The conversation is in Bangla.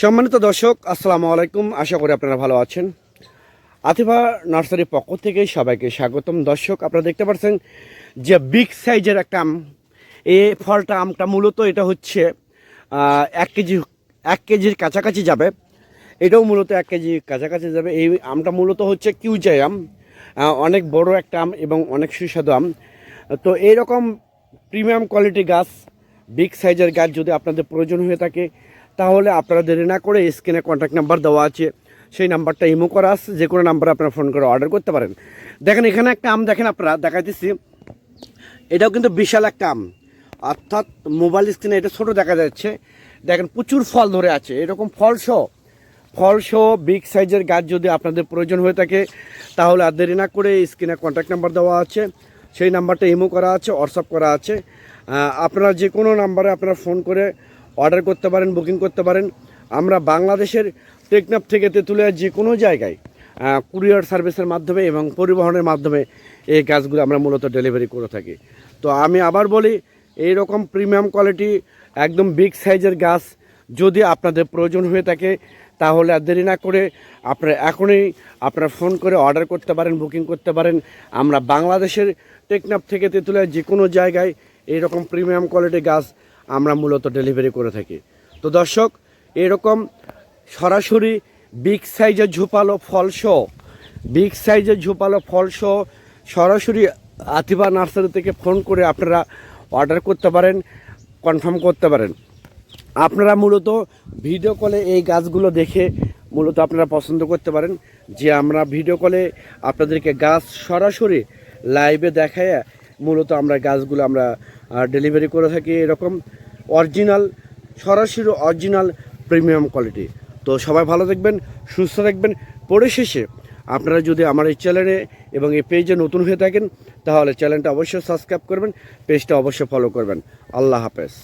সম্মানিত দর্শক, আসসালামু আলাইকুম। আশা করি আপনারা ভালো আছেন। আতিফা নার্সারির পক্ষ থেকে সবাইকে স্বাগতম। দর্শক, আপনারা দেখতে পাচ্ছেন যে বিগ সাইজের একটা আম। এই ফলটা আমটা মূলত এটা হচ্ছে এক কেজি, এক কেজির কাছাকাছি যাবে। এটাও মূলত এক কেজি কাছাকাছি যাবে। এই আমটা মূলত হচ্ছে কিউজাই আম। অনেক বড় একটা আম এবং অনেক সুস্বাদু আম। তো এইরকম প্রিমিয়াম কোয়ালিটি গাছ, বিগ সাইজের গাছ যদি আপনাদের প্রয়োজন হয়ে থাকে তাহলে আপনারা দেরি না করে স্ক্রিনে কন্ট্যাক্ট নাম্বার দেওয়া আছে। সেই নাম্বারটা ইমো করা আছে, যে কোনো নাম্বারে আপনারা ফোন করে অর্ডার করতে পারেন। দেখেন, এখানে একটা আম দেখেন আপনারা, দেখাইতেছি। এটাও কিন্তু বিশাল একটা আম। অর্থাৎ মোবাইল স্ক্রিনে এটা ছোট দেখা যাচ্ছে। দেখেন, প্রচুর ফল ধরে আছে। এরকম ফল সহ ফল সহ বিগ সাইজের গাছ যদি আপনাদের প্রয়োজন হয়ে থাকে, তাহলে আর দেরি না করে স্ক্রিনে কন্ট্যাক্ট নাম্বার দেওয়া আছে। সেই নাম্বারটা ইমো করা আছে হোয়াটসঅ্যাপ করা আছে। আপনারা যে কোনো নাম্বারে আপনারা ফোন করে অর্ডার করতে পারেন, বুকিং করতে পারেন। আমরা বাংলাদেশের টেকনাফ থেকে তেঁতুলিয়া যে কোনো জায়গায় কুরিয়ার সার্ভিসের মাধ্যমে এবং পরিবহনের মাধ্যমে এই গাছগুলো আমরা মূলত ডেলিভারি করে থাকি। তো আমি আবার বলি এই রকম প্রিমিয়াম কোয়ালিটি, একদম বিগ সাইজের গাছ যদি আপনাদের প্রয়োজন হয়ে থাকে, তাহলে আর দেরি না করে আপনারা এখনই আপনারা ফোন করে অর্ডার করতে পারেন, বুকিং করতে পারেন। আমরা বাংলাদেশের টেকনাফ থেকে তেঁতুলিয়া যে কোনো জায়গায় এইরকম প্রিমিয়াম কোয়ালিটি গাছ আমরা মূলত ডেলিভারি করে থাকি। তো দর্শক, এরকম সরাসরি বিগ সাইজের ঝোপালো ফলসহ বিগ সাইজের ঝোপালো ফলসহ সরাসরি আতিবা নার্সারি থেকে ফোন করে আপনারা অর্ডার করতে পারেন, কনফার্ম করতে পারেন। আপনারা মূলত ভিডিও কলে এই গাছগুলো দেখে মূলত আপনারা পছন্দ করতে পারেন যে আমরা ভিডিও কলে আপনাদেরকে গাছ সরাসরি লাইভে দেখায় মূলত আমরা গাছগুলো আমরা ডেলিভারি করে থাকি এরকম অরিজিনাল সরাসরি অরিজিনাল প্রিমিয়াম কোয়ালিটি তো সবাই ভালো দেখবেন সুস্থ থাকবেন। পরিশেষে আপনারা যদি আমার এই চ্যানেলে এবং এই পেজে নতুন হয়ে থাকেন, তাহলে চ্যানেলটা অবশ্যই সাবস্ক্রাইব করবেন পেজটা অবশ্যই ফলো করবেন। আল্লাহ হাফেজ।